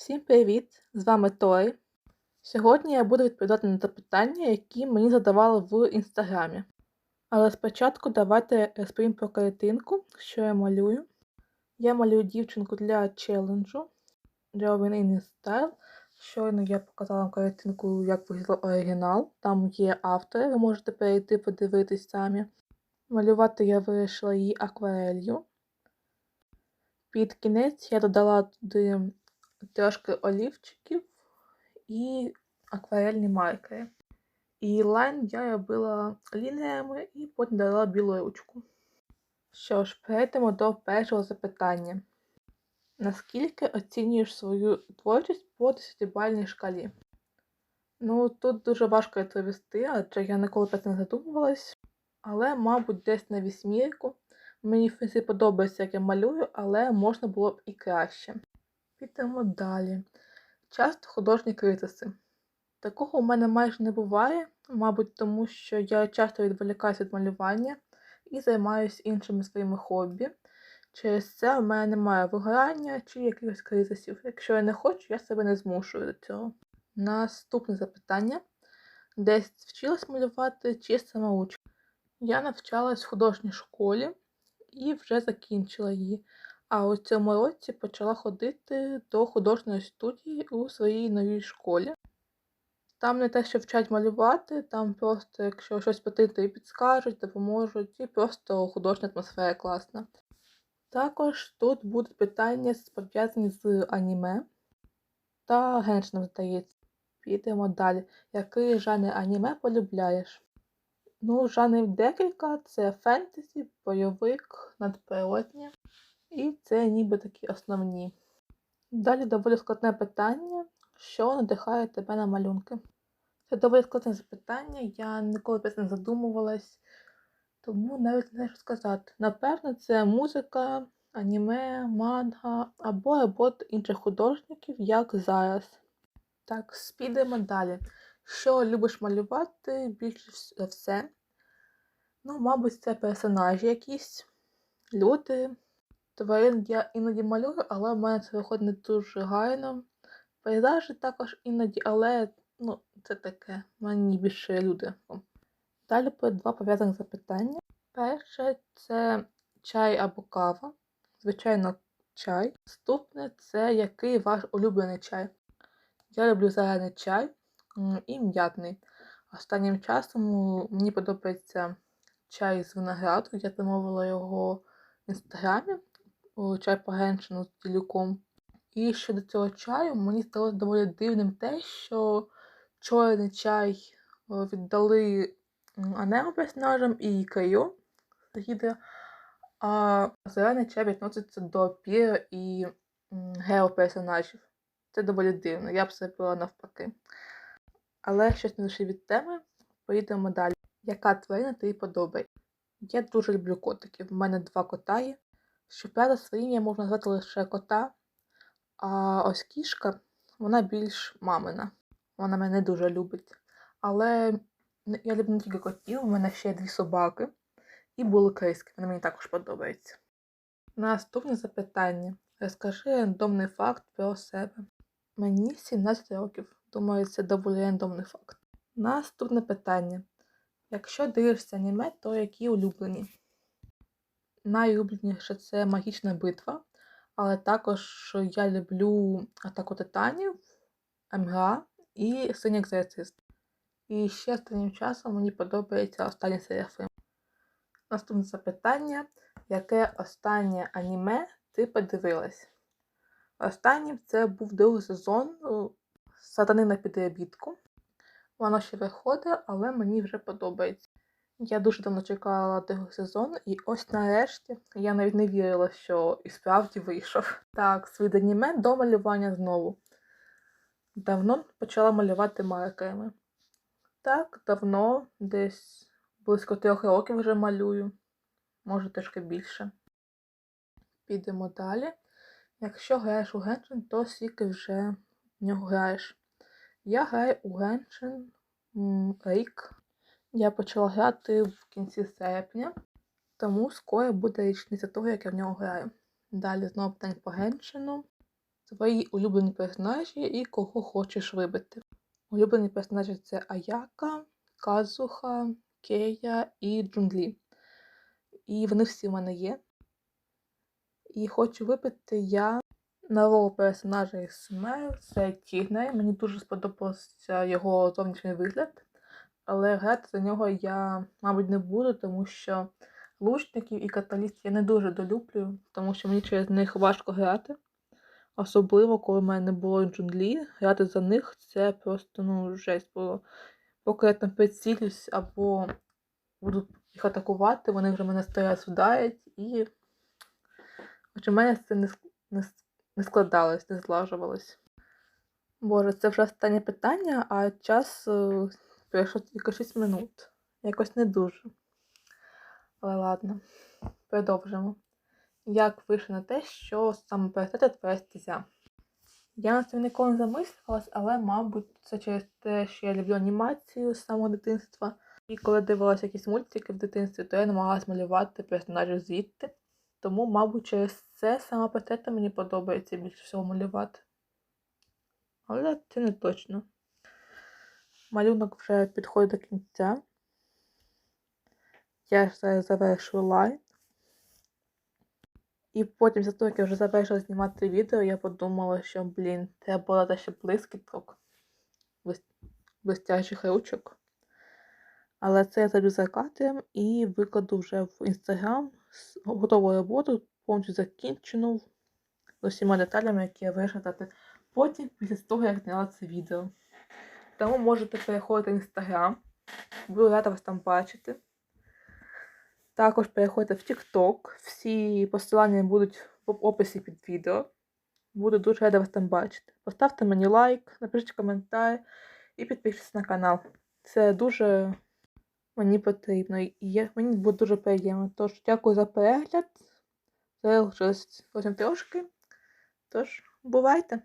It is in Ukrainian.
Всім привіт! З вами Той. Сьогодні я буду відповідати на запитання, які мені задавали в інстаграмі. Але спочатку давайте розповім про картинку, що я малюю. Я малюю дівчинку для челенджу Drawing in Style. Щойно я показала вам картинку, як виглядав оригінал. Там є автори, ви можете перейти подивитись самі. Малювати я вирішила її акварелью. Під кінець я додала туди трошки олівчиків і акварельні маркери. І лайн я робила лініями і потім дала білу ручку. Що ж, перейдемо до першого запитання. Наскільки оцінюєш свою творчість по 10-бальній шкалі? Ну, тут дуже важко відповісти, адже я ніколи про це не задумувалась. Але, мабуть, десь на вісьмірку. Мені в принципі подобається, як я малюю, але можна було б і краще. Підемо далі. Часто художні критиси. Такого у мене майже не буває, мабуть, тому що я часто відволікаюся від малювання і займаюся іншими своїми хобі. Через це в мене немає вигорання чи якихось кризисів. Якщо я не хочу, я себе не змушую до цього. Наступне запитання: десь вчилась малювати чи самоучка? Я навчалась в художній школі і вже закінчила її. А у цьому році почала ходити до художньої студії у своїй новій школі. Там не те, що вчать малювати, там просто, якщо щось потрібно, і підскажуть, допоможуть, і просто художня атмосфера класна. Також тут будуть питання пов'язані з аніме та геншином, здається. Підемо далі. Який жанр аніме полюбляєш? Ну, жанрів декілька: це фентезі, бойовик, надприроднє. І це ніби такі основні. Далі доволі складне питання, що надихає тебе на малюнки. Це доволі складне запитання, я ніколи про це не задумувалась, тому навіть не знаю, що сказати. Напевно, це музика, аніме, манга або роботи інших художників, як зараз. Так, підемо далі. Що любиш малювати більше за все? Ну, мабуть, це персонажі якісь, люди. Тварин я іноді малюю, але в мене це виходить не дуже гарно. Пейзажі також іноді, але ну, це таке, мені більше люди. Далі буде два пов'язаних запитання. Перше це чай або кава. Звичайно, чай. Наступне це який ваш улюблений чай. Я люблю зелений чай і м'ятний. Останнім часом мені подобається чай з винограду. Я замовила його в інстаграмі чай по з тілюком. І щодо цього чаю, мені стало доволі дивним те, що чорний чай віддали анемо персонажам і Кайо а зелений чай відноситься до Піро і Гео персонажів. Це доволі дивно, я б це була навпаки. Але щось не лише від теми, поїдемо далі. Яка тварина тобі подобається? Я дуже люблю котиків. У мене два кота є. Своїм я можу назвати лише кота, а ось кішка, вона більш мамина. Вона мене дуже любить. Але я люблю не тільки котів, у мене ще є дві собаки і були криски. Вони мені також подобаються. Наступне запитання. Розкажи рандомний факт про себе. Мені 17 років. Думаю, це доволі рандомний факт. Наступне питання. Якщо дивишся аніме, то які улюблені? Найулюбленіше це магічна битва, але також я люблю Атаку Титанів, МГА і Синій екзорцист. І ще останнім часом мені подобається останній Серафим. Наступне запитання: яке останнє аніме ти подивилась? Останнім це був другий сезон Сатани на підробітку. Воно ще виходить, але мені вже подобається. Я дуже давно чекала другий сезон, і ось нарешті я навіть не вірила, що і справді вийшов. Так, свій аніме до малювання знову. Давно почала малювати маркерами. Так, давно, десь близько трьох років вже малюю, може трішки більше. Підемо далі. Якщо граєш у Геншин, то скільки вже в нього граєш. Я граю у Геншин рік. Я почала грати в кінці серпня, тому скоро буде річниця того, як я в нього граю. Далі знову питання по геншину. Твої улюблені персонажі і кого хочеш вибити. Улюблені персонажі це Аяка, Казуха, Кея і Джунглі. І вони всі в мене є. І хочу вибити я нового персонажа із Смер, це Тігней. Мені дуже сподобався його зовнішній вигляд. Але грати за нього я, мабуть, не буду, тому що лучників і каталістів я не дуже долюблю, тому що мені через них важко грати. Особливо, коли в мене не було джунглі, грати за них це просто ну, жесть було. Поки я там прицілюсь або буду їх атакувати, вони вже мене стоять судають і. Хоча в мене це не, не, не складалось, не злажувалось. Боже, це вже останнє питання, а час пройшло тільки 6 минут. Якось не дуже. Але ладно, продовжимо. Як вийшло на те, що саме перестати твоя стезя? Я на це ніколи не замислювалась, але, мабуть, це через те, що я люблю анімацію з самого дитинства. І коли дивилася якісь мультики в дитинстві, то я намагалась малювати персонажів звідти. Тому, мабуть, через це сама портрета мені подобається більше всього малювати. Але це не точно. Малюнок вже підходить до кінця. Я зараз завершую лайн. І потім, за того, як я вже завершила знімати відео, я подумала, що, блін, треба було дати ще блискіток, блистячих ручок. Але це я зроблю закатом і викладу вже в інстаграм готову роботу, повністю закінчену з усіма деталями, які я вирішила дати потім, після того, як зняла це відео. Тому можете переходити в інстаграм. Буду рада вас там бачити. Також переходьте в TikTok. Всі посилання будуть в описі під відео. Буду дуже рада вас там бачити. Поставте мені лайк, напишіть коментар і підпишіться на канал. Це дуже мені потрібно і я, мені буде дуже приємно. Тож, дякую за перегляд. Залишилось зовсім трошки. Тож, бувайте!